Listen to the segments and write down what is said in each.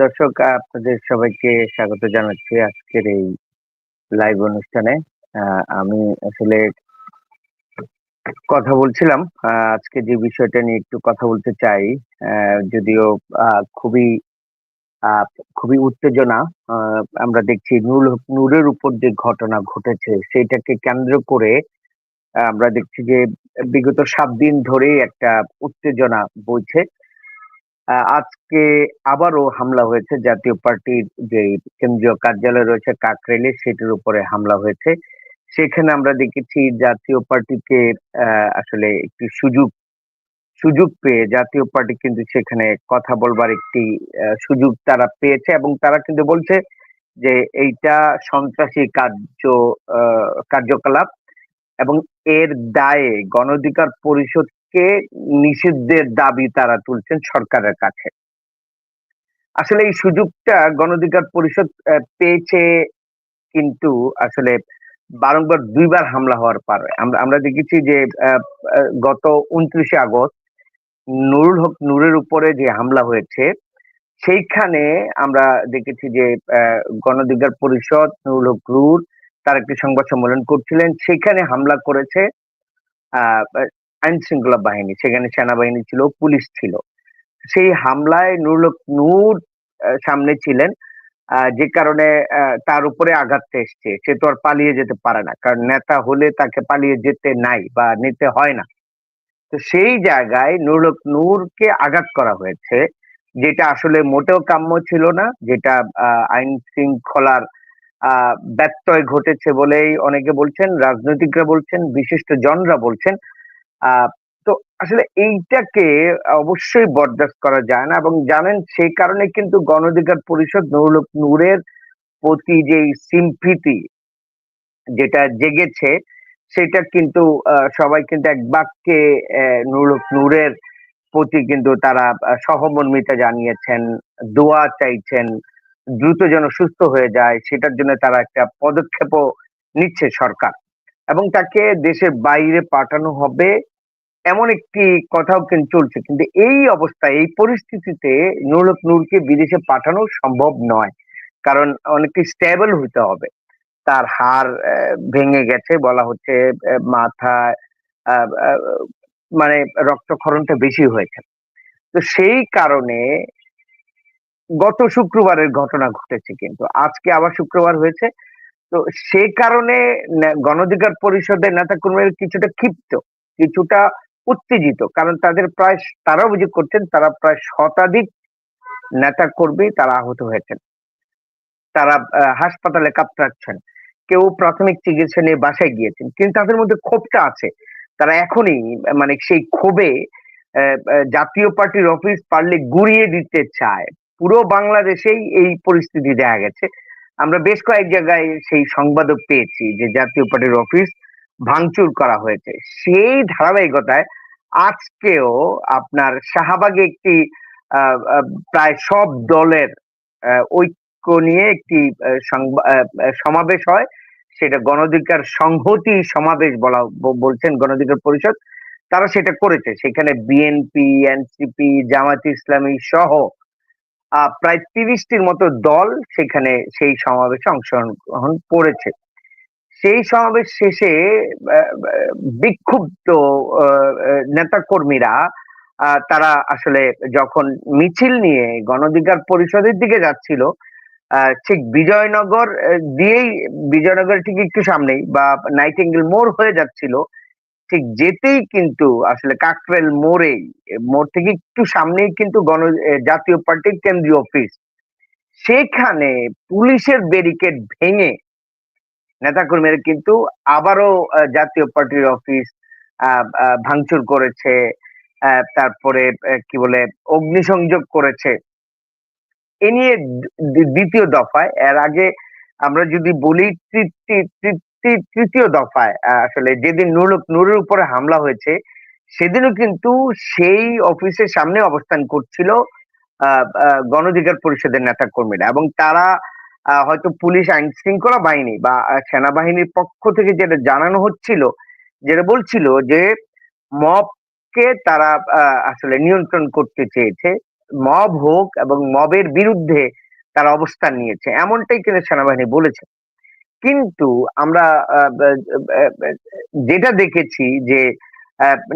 দর্শক, আপনাদের সবাইকে স্বাগত জানাচ্ছি আজকের এই লাইভ অনুষ্ঠানে। আমি আসলে কথা বলছিলাম। আজকে যে বিষয়টা নিয়ে একটু কথা বলতে চাই যদিও খুবই খুবই উত্তেজনা আমরা দেখছি নূর নূরের উপর যে ঘটনা ঘটেছে সেটাকে কেন্দ্র করে, আমরা দেখছি যে বিগত সাত দিন ধরেই একটা উত্তেজনা বইছে। আজকে আবারও হামলা হয়েছে। জাতীয় পার্টির যে কেন্দ্রীয় কার্যালয় রয়েছে কাকরেলে, সেটির উপরে হামলা হয়েছে। সেখানে আমরা দেখেছি জাতীয় পার্টিকে আসলে একটি সুযোগ সুযোগ পেয়ে জাতীয় পার্টি কিন্তু সেখানে কথা বলবার একটি সুযোগ তারা পেয়েছে এবং তারা কিন্তু বলছে যে এইটা সন্ত্রাসী কার্য কার্যকলাপ এবং এর দায়ে গণ অধিকার পরিষদকে নিষিদ্ধের দাবি তারা তুলছেন সরকারের কাছে। আসলে এই সুযোগটা গণ অধিকার পরিষদ পেয়েছে কিন্তু আসলে বারংবার দুইবার হামলা হওয়ার পর। আমরা আমরা দেখেছি যে গত উনত্রিশে আগস্ট নুরুল হক নূরের উপরে যে হামলা হয়েছে সেইখানে আমরা দেখেছি যে আহ, গণ পরিষদ নুরুল হক নূর তার একটি সংবাদ সম্মেলন করছিলেন। সেখানে হামলা করেছে আইন শৃঙ্খলা বাহিনী, সেখানে সেনাবাহিনী ছিল, পুলিশ ছিল। সেই হামলায় নুরুল নূর সামনে ছিলেন যে কারণে তার উপরে আঘাত এসছে। সে তো আর পালিয়ে যেতে পারে না, কারণ নেতা হলে তাকে পালিয়ে যেতে নাই বা নিতে হয় না। তো সেই জায়গায় নুরুল হক নূরকে আঘাত করা হয়েছে, যেটা আসলে মোটেও কাম্য ছিল না, যেটা আইন শৃঙ্খলার ব্যত্যয় ঘটেছে বলেই অনেকে বলছেন, রাজনৈতিকরা বলছেন, বিশিষ্ট জনরা বলছেন। তো আসলে এইটাকে অবশ্যই বরদাস্ত করা যায় না এবং জানেন সেই কারণে কিন্তু গণ অধিকার পরিষদ নুরুল নূরের প্রতি যে সিম্পিতি যেটা জেগেছে, সেটা কিন্তু সবাই কিন্তু এক বাক্যে নুরুল নূরের প্রতি কিন্তু তারা সহমর্মিতা জানিয়েছেন, দোয়া চাইছেন, দ্রুত যেন সুস্থ হয়ে যায়, সেটার জন্য তারা একটা পদক্ষেপও নিচ্ছে সরকার এবং তাকে দেশের বাইরে পাঠানো হবে। এমন একটি কথাও কিন্তু চলছে। কিন্তু এই অবস্থায় এই পরিস্থিতিতে নুরুল হক নূরকে বিদেশে পাঠানো সম্ভব নয়। কারণ অনেকটি স্টেবল হতে হবে। তার আহ, ভেঙে গেছে বলা হচ্ছে মাথা মানে রক্তক্ষরণটা বেশি হয়েছে। তো সেই কারণে গত শুক্রবারের ঘটনা ঘটেছে কিন্তু। আজকে আবার শুক্রবার হয়েছে। তো সে কারণে নে- গণ অধিকার পরিষদের নেতা কর্মীরা কিছুটা ক্ষিপ্ত কিছুটা উত্তেজিত, কারণ তাদের প্রায় তারা অভিযোগ করছেন, তারা প্রায় শতাধিক নেতা কর্মী তারা আহত হয়েছেন। তারা হাসপাতালে কাতরাচ্ছেন, কেউ প্রাথমিক চিকিৎসা নিয়ে বাসায় গিয়েছেন, কিন্তু তাদের মধ্যে ক্ষোভটা আছে। তারা এখনই মানে সেই ক্ষোভে জাতীয় পার্টির অফিস পারলে গুড়িয়ে দিতে চায়। পুরো বাংলাদেশেই এই পরিস্থিতি দেখা গেছে। আমরা বেশ কয়েক জায়গায় সেই সংবাদও পেয়েছি যে জাতীয় পার্টির অফিস ভাঙচুর করা হয়েছে। সেই ধারাবাহিকতায় আজকেও আপনার শাহবাগে একটি প্রায় সব দলের ঐক্য নিয়ে একটি সমাবেশ হয়। সেটা গণঅধিকার সংহতি সমাবেশ বলা বলছেন গণঅধিকার পরিষদ। তারা সেটা করেছে। সেখানে বিএনপি, এনসিপি জামাত ইসলামী সহ প্রায় তিরিশটির মতো দল সেখানে সেই সমাবেশে অংশগ্রহণ করেছে। সেই সমাবেশ শেষে বিক্ষুব্ধ নেতা কর্মীরা তারা আসলে যখন মিছিল নিয়ে গণঅধিকার পরিষদের দিকে যাচ্ছিল ঠিক বিজয়নগর দিয়েই বিজয়নগর ঠিক একটু সামনেই বা নাইটিঙ্গেল মোড় হয়ে যাচ্ছিল, ঠিক যেতেই কিন্তু আসলে কাকরেল মোড়েই, মোড় থেকে একটু সামনেই কিন্তু গণ জাতীয় পার্টির কেন্দ্রীয় অফিস। সেখানে পুলিশের ব্যারিকেড ভেঙে নেতাকর্মীরা কিন্তু আবারও জাতীয় পার্টির অফিস ভাঙচুর করেছে তারপরে কি বলে অগ্নিসংযোগ করেছে। এ নিয়ে দ্বিতীয় দফায় এর আগে আমরা যদি বলি তৃতীয় দফায় আসলে যেদিন নুরুল নুরের উপরে হামলা হয়েছে সেদিনও কিন্তু সেই অফিসের সামনে অবস্থান করছিল আহ, আহ, গণ অধিকার পরিষদের নেতা কর্মীরা এবং তারা হয়তো পুলিশ আইন শৃঙ্খলা বাহিনী বা সেনাবাহিনীর পক্ষ থেকে যেটা জানানো হচ্ছিল, যেটা বলছিল যে মবকে তারা আসলে নিয়ন্ত্রণ করতে চেয়েছে। মব হোক এবং মবের বিরুদ্ধে তারা অবস্থান নিয়েছে, এমনটাই কিন্তু সেনাবাহিনী বলেছে। কিন্তু আমরা যেটা দেখেছি যে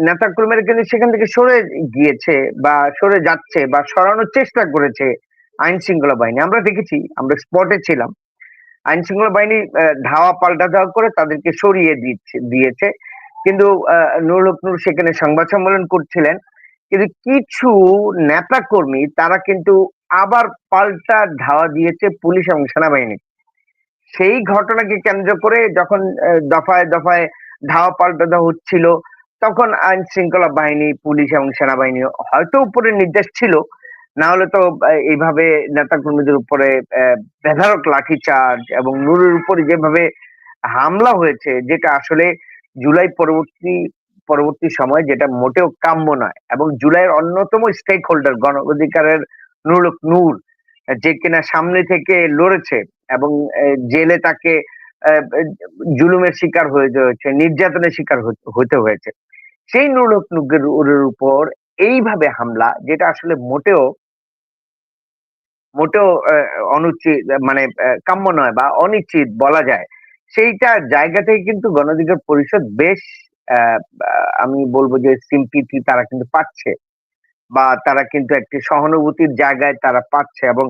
নেতাকর্মীরা কিন্তু সেখান থেকে সরে গিয়েছে বা সরে যাচ্ছে বা সরানোর চেষ্টা করেছে আইন শৃঙ্খলা বাহিনী। আমরা দেখেছি, আমরা স্পটে ছিলাম। আইন শৃঙ্খলা বাহিনী ধাওয়া পাল্টা ধাওয়া করে তাদেরকে সরিয়ে দিচ্ছে, দিয়েছে। কিন্তু নুরুল সেখানে সংবাদ সম্মেলন করছিলেন। কিন্তু কিছু নেতা কর্মী তারা কিন্তু আবার পাল্টা ধাওয়া দিয়েছে পুলিশ এবং সেনাবাহিনী। সেই ঘটনাকে কেন্দ্র করে যখন দফায় দফায় ধাওয়া পাল্টা দেওয়া হচ্ছিল, তখন আইন শৃঙ্খলা বাহিনী, পুলিশ এবং সেনাবাহিনী হয়তো উপরে নির্দেশ ছিল না হলে তো এইভাবে নেতা কর্মীদের উপরে বেধারক লাঠিচার্জ এবং নুরের উপরে যেভাবে হামলা হয়েছে, যেটা আসলে জুলাই পরবর্তী পরবর্তী সময় যেটা মোটেও কাম্য নয় এবং জুলাইয়ের অন্যতম স্টেক হোল্ডার গণ অধিকারের নুরুল হক নূর, যে কিনা সামনে থেকে লড়েছে এবং জেলে তাকে জুলুমের শিকার হয়ে হয়েছে নির্যাতনের শিকার হতে- হয়েছে। সেই নুরুল হক নূরের উপর এইভাবে হামলা, যেটা আসলে মোটেও মোটেও অনুচিত মানে কাম্য নয় বা অনিশ্চিত বলা যায়। সেইটা জায়গা থেকে কিন্তু গণধিকার পরিষদ বেশ আমি বলব যে সিম্পিটি তারা কিন্তু পাচ্ছে বা তারা কিন্তু একটি সহানুভূতির জায়গায় তারা পাচ্ছে এবং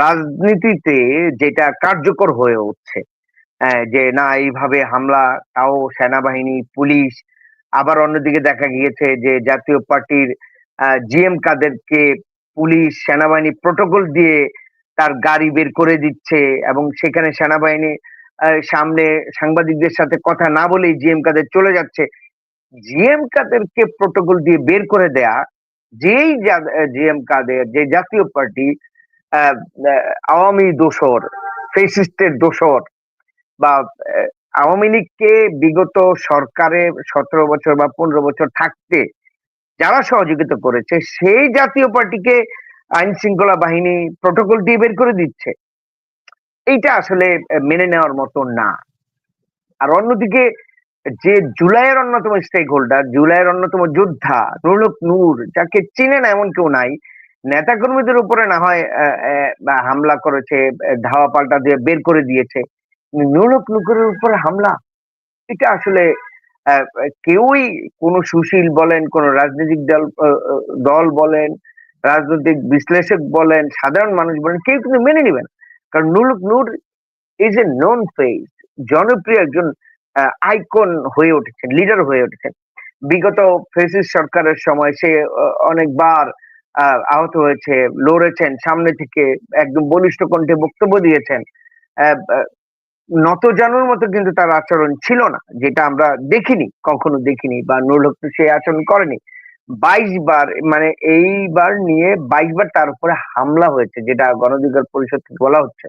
রাজনীতিতে যেটা কার্যকর হয়ে উঠছে যে না, এইভাবে হামলা, তাও সেনাবাহিনী, পুলিশ, আবার অন্যদিকে দেখা গিয়েছে যে জাতীয় পার্টির জিএম কাদেরকে পুলিশ, সেনাবাহিনী প্রোটোকল দিয়ে তার গাড়ি বের করে দিচ্ছে এবং সেখানে সেনাবাহিনী সামনে সাংবাদিকদের সাথে কথা না বলেই জিএম কাদের চলে যাচ্ছে। জিএম কাদেরকে প্রোটোকল দিয়ে বের করে দেয়া, যেই জিএম কাদের যে জাতীয় পার্টি আওয়ামী দোসর ফেসিস্টের দোসর বা আওয়ামী লীগকে বিগত সরকারে সতেরো বছর বা পনেরো বছর থাকতে যারা সহযোগিতা করেছে, সেই জাতীয় পার্টিকে আইন শৃঙ্খলা বাহিনী প্রোটোকল দিয়ে বের করে দিচ্ছে। এইটা আসলে মেনে নেওয়ার মতো না। আর অন্যদিকে, যে জুলাইয়ের অন্যতম স্টেক হোল্ডার জুলাইয়ের অন্যতম যোদ্ধা নুরুল হক নূর, যাকে চিনে না এমন কেউ নাই নেতা কর্মীদের উপরে না হয় হামলা করেছে ধাওয়া পাল্টা দিয়ে বের করে দিয়েছে নুরুল হক নূরের উপরে হামলা, এটা আসলে কেউই কোনো সুশীল বলেন কোন রাজনৈতিক দল দল বলেন রাজনৈতিক বিশ্লেষক বলেন সাধারণ মানুষ বলেন কেউ কিন্তু মেনে নেবেন কারণ Nurul Haque Noor is a known face জনপ্রিয় একজন আইকন হয়ে উঠেছেন লিডার হয়ে উঠেছেন। বিগত ফেসিস সরকারের সময় সে অনেকবার আহ, আহত হয়েছে লড়েছেন সামনে থেকে একদম বলিষ্ঠ কণ্ঠে বক্তব্য দিয়েছেন। নতজানুর মতো কিন্তু তার আচরণ ছিল না, যেটা আমরা দেখিনি, কখনো দেখিনি বা নুরুল সেই আচরণ করেনি। বাইশ বার মানে এইবার নিয়ে বাইশ বার তার উপরে হামলা হয়েছে, যেটা গণঅধিকার পরিষদ বলা হচ্ছে।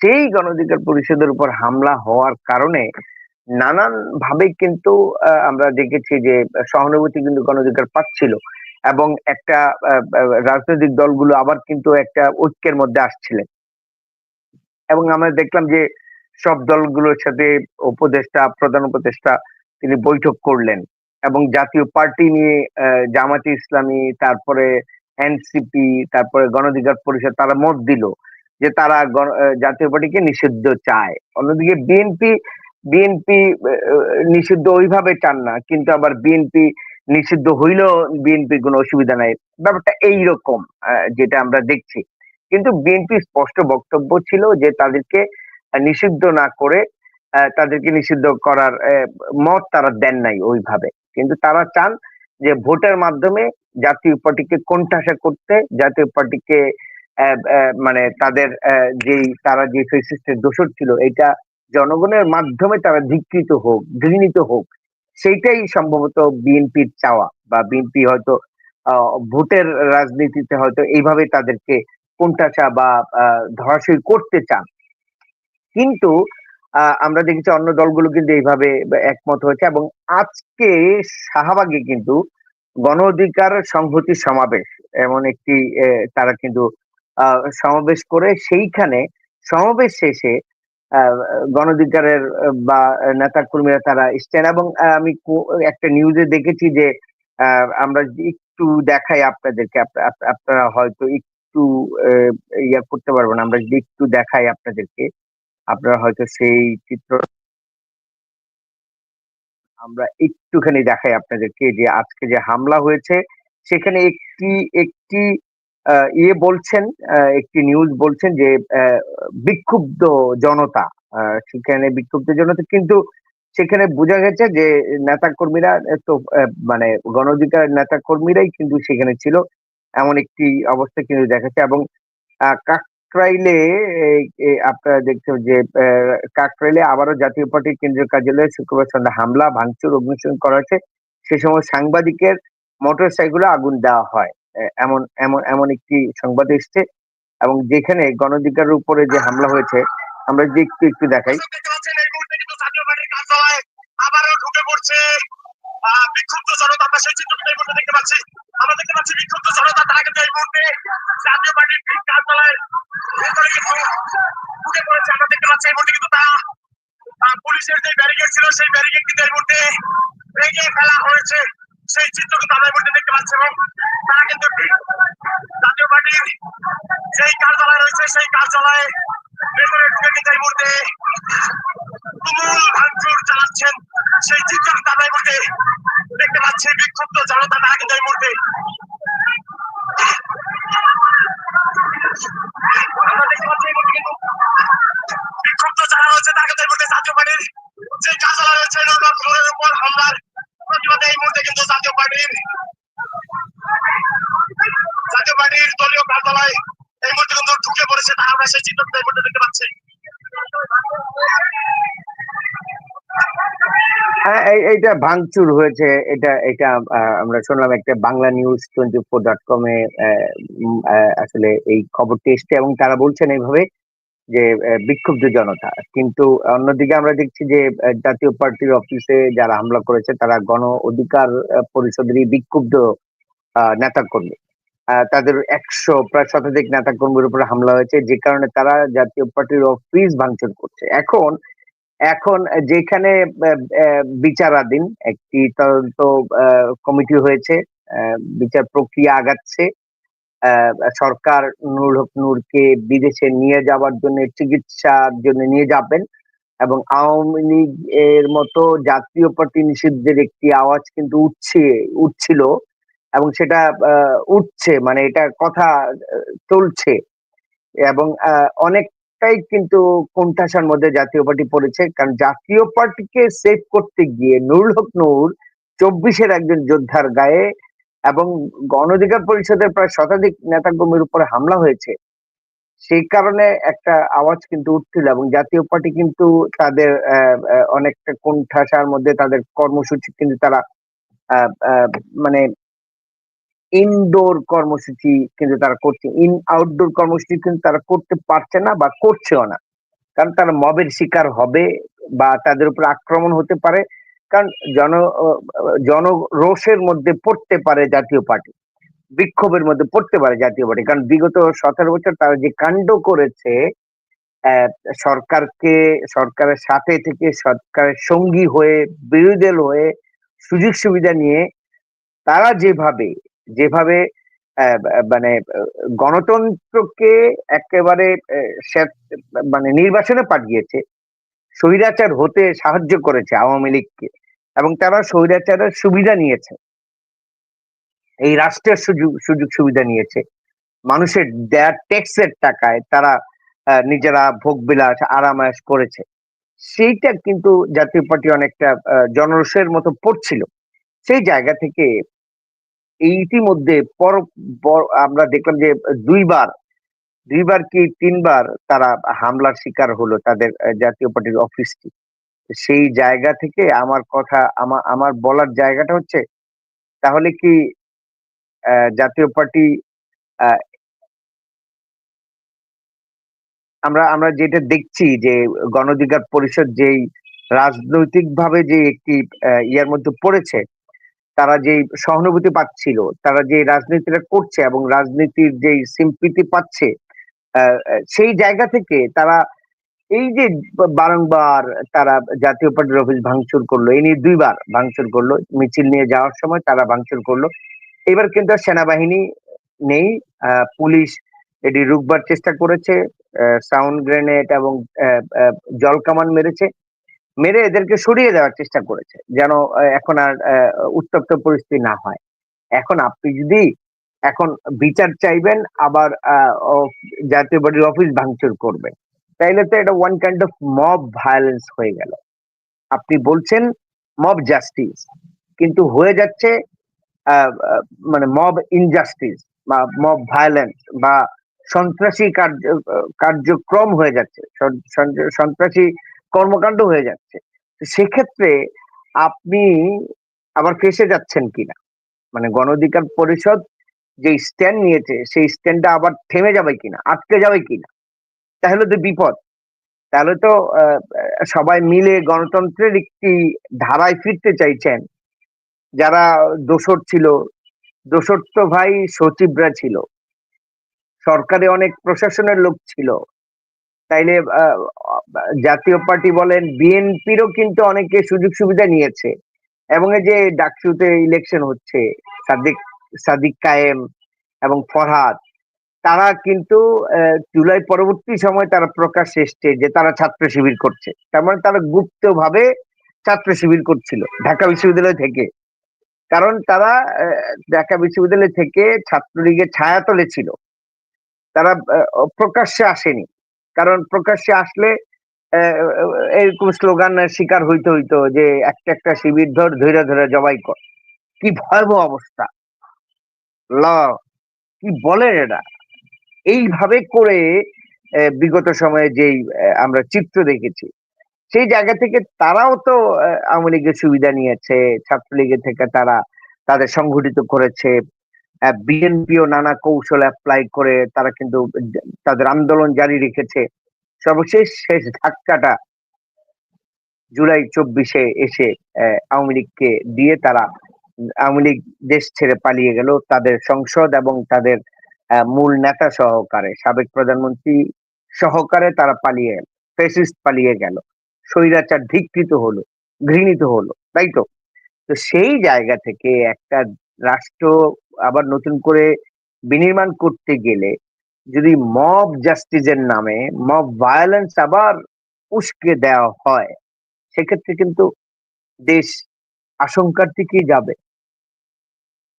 সেই গণঅধিকার পরিষদের উপর হামলা হওয়ার কারণে নানান ভাবে কিন্তু আমরা দেখেছি যে সহানুভূতি কিন্তু গণঅধিকার পাচ্ছিল এবং একটা রাজনৈতিক দলগুলো আবার কিন্তু একটা ঐক্যের মধ্যে আসছিলেন। এবং আমরা দেখলাম যে সব দলগুলোর সাথে উপদেষ্টা, প্রধান উপদেষ্টা তিনি বৈঠক করলেন এবং জাতীয় পার্টি নিয়ে জামাতে ইসলামী, তারপরে এনসিপি তারপরে গণধিকার পরিষদ, তারা মত দিল যে তারা জাতীয় পার্টিকে নিষিদ্ধ চায়। অন্যদিকে বিএনপি বিএনপি নিষিদ্ধ ওইভাবে চান না, কিন্তু আবার বিএনপি নিষিদ্ধ হইলেও বিএনপি কোনো অসুবিধা নাই। ব্যাপারটা এইরকম যেটা আমরা দেখছি। কিন্তু বিএনপি স্পষ্ট বক্তব্য ছিল যে তাদেরকে নিষিদ্ধ না করে তাদেরকে নিষিদ্ধ করার মত তারা দেন নাই ওইভাবে। কিন্তু তারা চান যে ভোটের মাধ্যমে জাতীয় পার্টিকে কোণঠাসা করতে, জাতীয় পার্টিকে মানে তাদের যেই তারা যে ফেসিস্টের দোষর ছিল, এটা জনগণের মাধ্যমে তারা ধিকৃত হোক ঘৃণিত হোক, সেইটাই সম্ভবত বিএনপির চাওয়া বা বিএনপি হয়তো ভোটের রাজনীতিতে হয়তো এইভাবে তাদেরকে কোণঠাসা বা ধরাশয়ী করতে চান। কিন্তু আমরা দেখেছি অন্য দলগুলো কিন্তু এইভাবে একমত হয়েছে এবং আজকে শাহবাগে কিন্তু গণ অধিকার সংহতি সমাবেশ এমন একটি তারা কিন্তু সমাবেশ করে সেইখানে সমাবেশ শেষে গণ অধিকারের, বা নেতা কর্মীরা তারা স্ট্যান্ড এবং আমি একটা নিউজে দেখেছি যে আমরা একটু দেখাই আপনাদেরকে, আপ- আপ- আপনারা হয়তো একটু ইয়া করতে পারবেন আমরা যদি একটু দেখাই আপনাদেরকে, আপনারা হয়তো সেই চিত্র আমরা একটুখানি দেখাই আপনাদেরকে যে আজকে যে হামলা হয়েছে, সেখানে একটি একটি ইয়ে বলছেন একটি নিউজ বলছেন যে বিক্ষুব্ধ জনতা সেখানে বিক্ষুব্ধ জনতা, কিন্তু সেখানে বোঝা গেছে যে নেতা কর্মীরা তো মানে গণ অধিকার নেতা কর্মীরাই কিন্তু সেখানে ছিল। এমন একটি অবস্থা কিন্তু দেখাচ্ছে এবং কাকরাইলে আপনারা দেখছেন যে কাকরাইলে আবারও জাতীয় পার্টির কেন্দ্রীয় কার্যালয়ে শুক্রবার সন্ধ্যা হামলা, ভাঙচুর অগ্নিসংযোগ করা হয়েছে। সে সময় সাংবাদিকের মোটর সাইকেলে আগুন দেওয়া হয়। এমন এমন এমন একটি সংবাদ এসছে এবং যেখানে গণধিকারের উপরে যে হামলা হয়েছে, আমরা যদি একটু একটু দেখাই। আবারও ঢুকে পড়ছে। বিক্ষুব্ধ জনতা, আমরা সেই চিত্রটা এই মুহূর্তে দেখতে পাচ্ছি। আমরা দেখতে পাচ্ছি বিক্ষুব্ধ জনতা, তারা কিন্তু এই মুহূর্তে জাতীয় পার্টির ঠিক কার্যালয়ের ভিতরে কিন্তু ঢুকে পড়েছে। আমরা দেখতে পাচ্ছি এই মুহূর্তে কিন্তু তারা পুলিশের যে ব্যারিকেড ছিল, সেই ব্যারিকেড কিন্তু এই মুহূর্তে ভেঙে ফেলা হয়েছে। সেই চিত্র কিন্তু আমরা এই মুহূর্তে দেখতে পাচ্ছি এবং তারা কিন্তু জাতীয় পার্টির যেই কার্যালয় রয়েছে, সেই কার্যালয়ে ভেতরে ঢুকে কিন্তু এই মুহূর্তে তুমুল ভাঙচুর চালাচ্ছেন। সেই চিত্র তাদের মধ্যে দেখতে পাচ্ছি, বিক্ষুব্ধ জনতা তারা কিন্তু এই মুহূর্তে বিক্ষুব্ধ যারা রয়েছে জাতীয় পার্টির উপর হামলার এই মুহূর্তে কিন্তু দলীয় কার্যালয় এই মুহূর্তে কিন্তু ঢুকে পড়েছে। তা আমরা সেই মুহূর্তে দেখতে পাচ্ছি। এইটা ভাঙচুর হয়েছে। এটা এটা আমরা শুনলাম একটা Bangla news twenty four dot কমে আসলে এই খবরটি এসছে এবং তারা বলছেন এইভাবে যে বিক্ষুব্ধ জনতা। কিন্তু অন্যদিকে আমরা দেখছি যে জাতীয় পার্টির অফিসে যারা হামলা করেছে, তারা গণ অধিকার পরিষদেরই বিক্ষুব্ধ নেতাকর্মী। তাদের একশো প্রায় শতাধিক নেতাকর্মীর উপরে হামলা হয়েছে, যে কারণে তারা জাতীয় পার্টির অফিস ভাঙচুর করছে। এখন এখন যেখানে বিচারাধীন একটি তদন্ত কমিটি হয়েছে বিচার প্রক্রিয়া আগাচ্ছে সরকার নুর হক নূরকে বিদেশে নিয়ে যাওয়ার জন্য চিকিৎসার জন্য নিয়ে যাবেন এবং আওয়ামী লীগ এর মতো জাতীয় পার্টি নিষিদ্ধের একটি আওয়াজ কিন্তু উঠছে উঠছিল এবং সেটা উঠছে মানে এটা কথা চলছে এবং আহ, অনেকটাই কিন্তু কোণঠাসার মধ্যে জাতীয় পার্টি পড়েছে। কারণ জাতীয় পার্টিকে সেভ করতে গিয়ে নুরুল হক নূর চব্বিশের একজন যোদ্ধার গায়ে এবং গণ অধিকার পরিষদের প্রায় শতাধিক নেতাকর্মীর উপরে হামলা হয়েছে। সেই কারণে একটা আওয়াজ কিন্তু উঠছিল এবং জাতীয় পার্টি কিন্তু তাদের অনেকটা কোণঠাসার মধ্যে তাদের কর্মসূচি কিন্তু তারা মানে ইনডোর কর্মসূচি কিন্তু তারা করছে। ইন আউটডোর কর্মসূচি কিন্তু তারা করতে পারছে না বা করছেও না। কারণ তারা মবের শিকার হবে বা তাদের উপর আক্রমণ হতে পারে। কারণ জন, জনরোষের মধ্যে পড়তে পারে জাতীয় পার্টি। বিক্ষোভের মধ্যে পড়তে পারে জাতীয় পার্টি। কারণ বিগত সতেরো বছর তারা যে কাণ্ড করেছে সরকারকে, সরকারের সাথে থেকে সরকারের সঙ্গী হয়ে, বিরোধী হয়ে সুযোগ সুবিধা নিয়ে তারা যেভাবে যেভাবে মানে গণতন্ত্রকে একেবারে মানে নির্বাচনে পাঠিয়েছে স্বৈরাচার হতে সাহায্য করেছে আওয়ামী লীগকে এবং তারা স্বৈরাচারের সুবিধা নিয়েছে। এই রাষ্ট্রের সুযোগ সুযোগ সুবিধা নিয়েছে। মানুষের দেয়ার ট্যাক্সের টাকায় তারা নিজেরা ভোগ বিলাস আরামায়াস করেছে। সেইটা কিন্তু জাতীয় পার্টি অনেকটা আহ, জনরোষের মতো পড়ছিল। সেই জায়গা থেকে ইতিমধ্যে পর আমরা দেখলাম যে দুইবার দুইবার কি তিনবার তারা হামলার শিকার হলো তাদের জাতীয় পার্টির অফিসটি। সেই জায়গা থেকে আমার কথা আমার আমার বলার জায়গাটা হচ্ছে, তাহলে কি জাতীয় পার্টি আমরা আমরা যেটা দেখছি যে গণঅধিকার পরিষদ যেই রাজনৈতিকভাবে যে একটি ইয়ার মধ্যে পড়েছে তারা যে সহানুভূতি পাচ্ছিল, তারা যে রাজনীতিটা করছে এবং রাজনীতির যে সিম্পিতি পাচ্ছে সেই জায়গা থেকে তারা এই যে বারংবার তারা জাতীয় পার্টির অফিস ভাঙচুর করল, এই নিয়ে দুইবার ভাঙচুর করল, মিছিল নিয়ে যাওয়ার সময় তারা ভাঙচুর করল। এবার কিন্তু সেনাবাহিনী নেই পুলিশ এটি রুখবার চেষ্টা করেছে সাউন্ড গ্রেনেড এবং জল কামান মেরেছে। মেরে এদেরকে সরিয়ে দেওয়ার চেষ্টা করেছে, যেন এখন আর উত্তপ্ত পরিস্থিতি না হয়। এখন আপনি যদি এখন বিচার চাইবেন, আবার জাতীয় পার্টির অফিস ভাঙচুর করবেন, তাইলে তো এটা one kind of mob violence হয়ে গেল। আপনি বলছেন মব জাস্টিস কিন্তু হয়ে যাচ্ছে মানে মব ইনজাস্টিস বা মব ভায়োলেন্স বা সন্ত্রাসী কার্য কার্যক্রম হয়ে যাচ্ছে। সন- সন- সন্ত্রাসী কর্মকাণ্ড হয়ে যাচ্ছে। সেক্ষেত্রে আপনি আবার ফেসে যাচ্ছেন কিনা? মানে গণ অধিকার পরিষদ যে স্ট্যান্ড নিয়েছে, সেই স্ট্যান্ডটা আবার থেমে যাবে কিনা? আটকে যাবে কিনা? তাহলে তো বিপদ। তাহলে তো সবাই মিলে গণতন্ত্রের একটি ধারায় ফিরতে চাইছেন। যারা দোসর ছিল, দোসর তো ভাই সচিবরা ছিল। সরকারে অনেক প্রশাসনের লোক ছিল। তাইলে জাতীয় পার্টি বলেন, বিএনপিরও কিন্তু অনেকে সুযোগ সুবিধা নিয়েছে। এবং এই যে ডাকসুতে ইলেকশন হচ্ছে, সাদিক সাদিক কায়েম এবং ফরহাদ, তারা কিন্তু জুলাই পরবর্তী সময় তারা প্রকাশ এসছে যে তারা ছাত্র শিবির করছে। তার মানে তারা গুপ্ত ভাবে ছাত্র শিবির করছিল ঢাকা বিশ্ববিদ্যালয় থেকে। কারণ তারা ঢাকা বিশ্ববিদ্যালয় থেকে ছাত্রলীগের ছায়াতলে ছিল। তারা প্রকাশ্যে আসেনি। কারণ প্রকাশ্যে আসলে এরকম স্লোগান শিকার হইতে হইতো যে একটা একটা শিবির ধর ধৈর্য ধরে জবাই কর। কি ভয়াবহ অবস্থা। ল, কি বলেন এটা এইভাবে করে বিগত সময়ে যেই আমরা চিত্র দেখেছি, সেই জায়গা থেকে তারাও তো আওয়ামী লীগের সুবিধা নিয়েছে, ছাত্রলীগের থেকে তারা তাদের সংগঠিত করেছে বিএনপিও নানা কৌশল অ্যাপ্লাই করে, তারা কিন্তু তাদের আন্দোলন জারি রেখেছে। সর্বশেষ শেষ ধাক্কাটা জুলাই চব্বিশে এসে আওয়ামী লীগকে দিয়ে তারা আওয়ামী লীগ দেশ ছেড়ে পালিয়ে গেল। তাদের সংসদ এবং তাদের মূল নেতা সহকারে, সাবেক প্রধানমন্ত্রী সহকারে তারা পালিয়ে গেল ফেসিস্ট পালিয়ে গেল। স্বৈরাচার ধিকৃত হলো, ঘৃণিত হলো, তাই তো? তো সেই জায়গা থেকে একটা রাষ্ট্র আবার নতুন করে বিনির্মাণ করতে গেলে যদি মব জাস্টিসের নামে মব ভায়োলেন্স আবার উস্কে দেওয়া হয়, সেক্ষেত্রে কিন্তু দেশ আশঙ্কার দিকেই যাবে।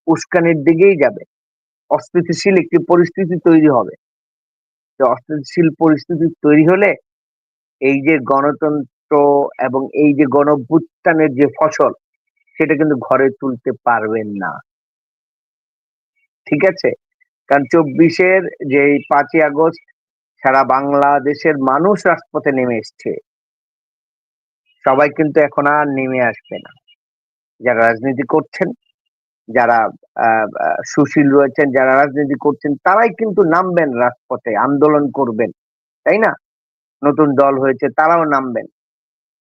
উস্কানের দিকেই যাবে। অস্থিতিশীল একটি পরিস্থিতি তৈরি হবে। অস্থিতিশীল পরিস্থিতি তৈরি হলে এই যে গণতন্ত্র এবং এই যে গণভ্যুত্থানের যে ফসল, সেটা কিন্তু ঘরে তুলতে পারবেন না। ঠিক আছে? কারণ চব্বিশের যে পাঁচই আগস্ট সারা বাংলাদেশের মানুষ রাজপথে নেমে এসছে। সবাই কিন্তু এখন আর নেমে আসবে না। যারা রাজনীতি করছেন, যারা সুশীল রয়েছেন, যারা রাজনীতি করছেন, তারাই কিন্তু নামবেন রাজপথে, আন্দোলন করবেন। তাই না? নতুন দল হয়েছে, তারাও নামবেন।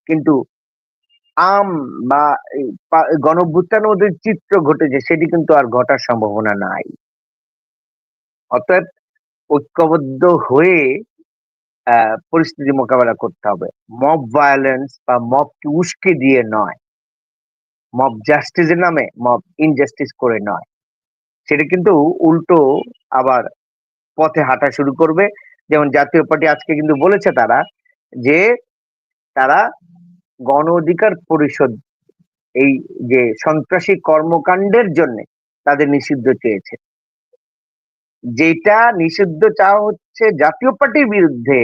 কিন্তু আম বা গণভ্যুত্থানের মধ্যে চিত্র ঘটেছে, সেটি কিন্তু আর ঘটার সম্ভাবনা নাই। অতএব ঐক্যবদ্ধ হয়ে পরিস্থিতি মোকাবেলা করতে হবে। মব ভায়োলেন্স বা মবকে উস্কে দিয়ে নয়। মব জাস্টিসের নামে, মব ইনজাস্টিস করে নয়। সেটা কিন্তু উল্টো আবার পথে হাঁটা শুরু করবে। যেমন জাতীয় পার্টি আজকে কিন্তু বলেছে তারা যে, তারা গণ অধিকার পরিষদ এই যে সন্ত্রাসী কর্মকাণ্ডের জন্য তাদের নিষিদ্ধ চেয়েছে। যেটা নিষিদ্ধ চাওয়া হচ্ছে জাতীয় পার্টির বিরুদ্ধে,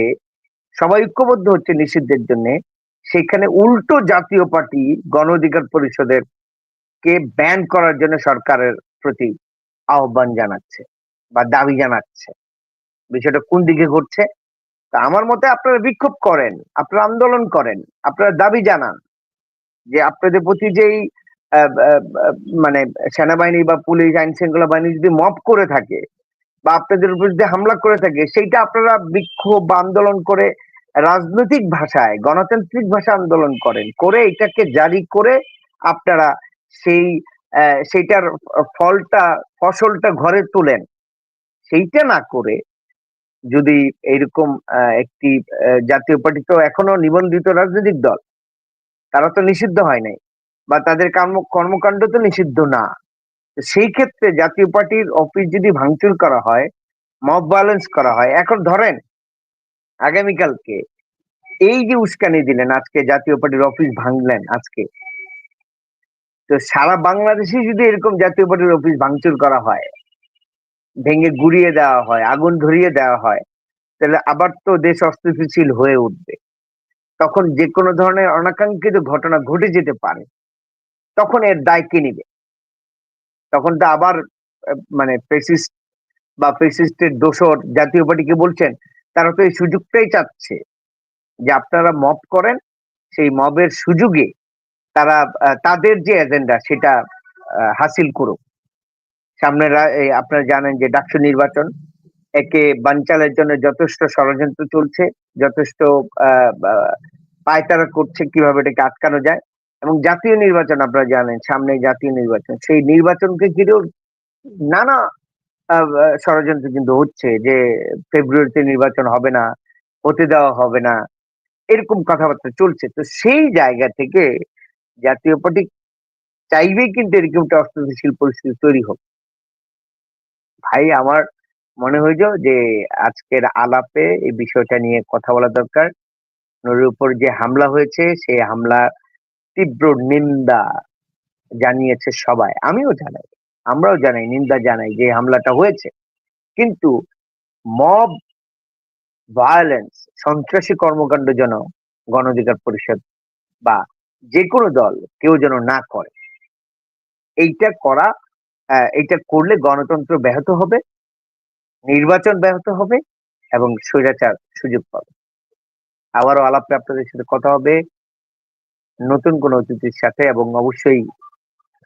সবাই ঐক্যবদ্ধ হচ্ছে নিষিদ্ধের জন্য, সেখানে উল্টো জাতীয় পার্টি গণ অধিকার পরিষদের কে ব্যান করার জন্য সরকারের প্রতি আহ্বান জানাচ্ছে বা দাবি জানাচ্ছে। বিষয়টা কোন দিকে ঘটছে? আমার মতে আপনারা বিক্ষোভ করেন, আপনারা আন্দোলন করেন, আপনারা দাবি জানান যে আপনাদের প্রতি যেই মানে সেনাবাহিনী বা পুলিশ আইন শৃঙ্খলা বাহিনী যদি মপ করে থাকে বা আপনাদের উপর যদি হামলা করে থাকে, সেইটা আপনারা বিক্ষোভ বা আন্দোলন করে রাজনৈতিক ভাষায়, গণতান্ত্রিক ভাষা আন্দোলন করেন, করে এটাকে জারি করে আপনারা সেই সেইটার ফলটা, ফসলটা ঘরে তোলেন। সেইটা না করে যদি এইরকম একটি জাতীয় পার্টি তো এখনও নিবন্ধিত রাজনৈতিক দল, তারা তো নিষিদ্ধ হয় নাই বা তাদের কর্ম, কর্মকাণ্ড তো নিষিদ্ধ না। সেই ক্ষেত্রে জাতীয় পার্টির অফিস যদি ভাঙচুর করা হয়, মব ভায়োলেন্স করা হয়, এখন ধরেন আগামীকালকে এই যে উস্কানি দিলেন, আজকে জাতীয় পার্টির অফিস ভাঙলেন আজকে, তো সারা বাংলাদেশে যদি এরকম জাতীয় পার্টির অফিস ভাঙচুর করা হয় ভেঙে গুড়িয়ে দেওয়া হয়, আগুন ধরিয়ে দেওয়া হয়, তাহলে আবার তো দেশ অস্থিতিশীল হয়ে উঠবে। তখন যে কোনো ধরনের অনাকাঙ্ক্ষিত ঘটনা ঘটে যেতে পারে, তখন এর দায় কে নিবে? তখন তো আবার মানে ফেসিস্ট বা ফেসিস্টের দোষর জাতীয় পার্টিকে বলছেন, তারা তো এই সুযোগটাই চাচ্ছে যে আপনারা মব করেন, সেই মবের সুযোগে তারা তাদের যে এজেন্ডা সেটা হাসিল করুক। সামনে আপনারা জানেন যে ডাকসু নির্বাচন একে বানচালের জন্য যথেষ্ট ষড়যন্ত্র চলছে, যথেষ্ট পায়তারা করছে কীভাবে এটাকে আটকানো যায়। এবং জাতীয় নির্বাচন আপনারা জানেন সামনে জাতীয় নির্বাচন, সেই নির্বাচনকে ঘিরেও নানা ষড়যন্ত্র কিন্তু হচ্ছে যে ফেব্রুয়ারিতে নির্বাচন হবে না হতে দেওয়া হবে না, এরকম কথাবার্তা চলছে। তো সেই জায়গা থেকে জাতীয় পার্টি চাইবে কিন্তু এরকম একটা অস্থিতিশীল পরিস্থিতি তৈরি হোক। ভাই, আমার মনে হইল যে আজকের আলাপে এই বিষয়টা নিয়ে কথা বলা দরকার। নুরের উপর যে হামলা হয়েছে, সেই হামলা তীব্র নিন্দা জানিয়েছে সবাই। আমিও জানাই, আমরাও জানাই, নিন্দা জানাই যে হামলাটা হয়েছে। কিন্তু মব ভায়োলেন্স, সন্ত্রাসী কর্মকাণ্ড যেন গণ অধিকার পরিষদ বা যে কোনো দল কেউ যেন না করে, এইটা করা এইটা করলে গণতন্ত্র ব্যাহত হবে, নির্বাচন ব্যাহত হবে এবং স্বৈরাচার সুযোগ পাবে। আবারও আলাপে আপনাদের সাথে কথা হবে। নতুন কোন অতিথির সাথে এবং অবশ্যই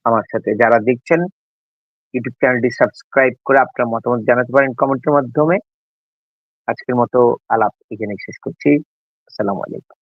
আমার সাথে যারা দেখছেন, ইউটিউব চ্যানেলটি সাবস্ক্রাইব করে আপনার মতামত জানাতে পারেন কমেন্টের মাধ্যমে। আজকের মতো আলাপ এখানে শেষ করছি। আসসালামু আলাইকুম।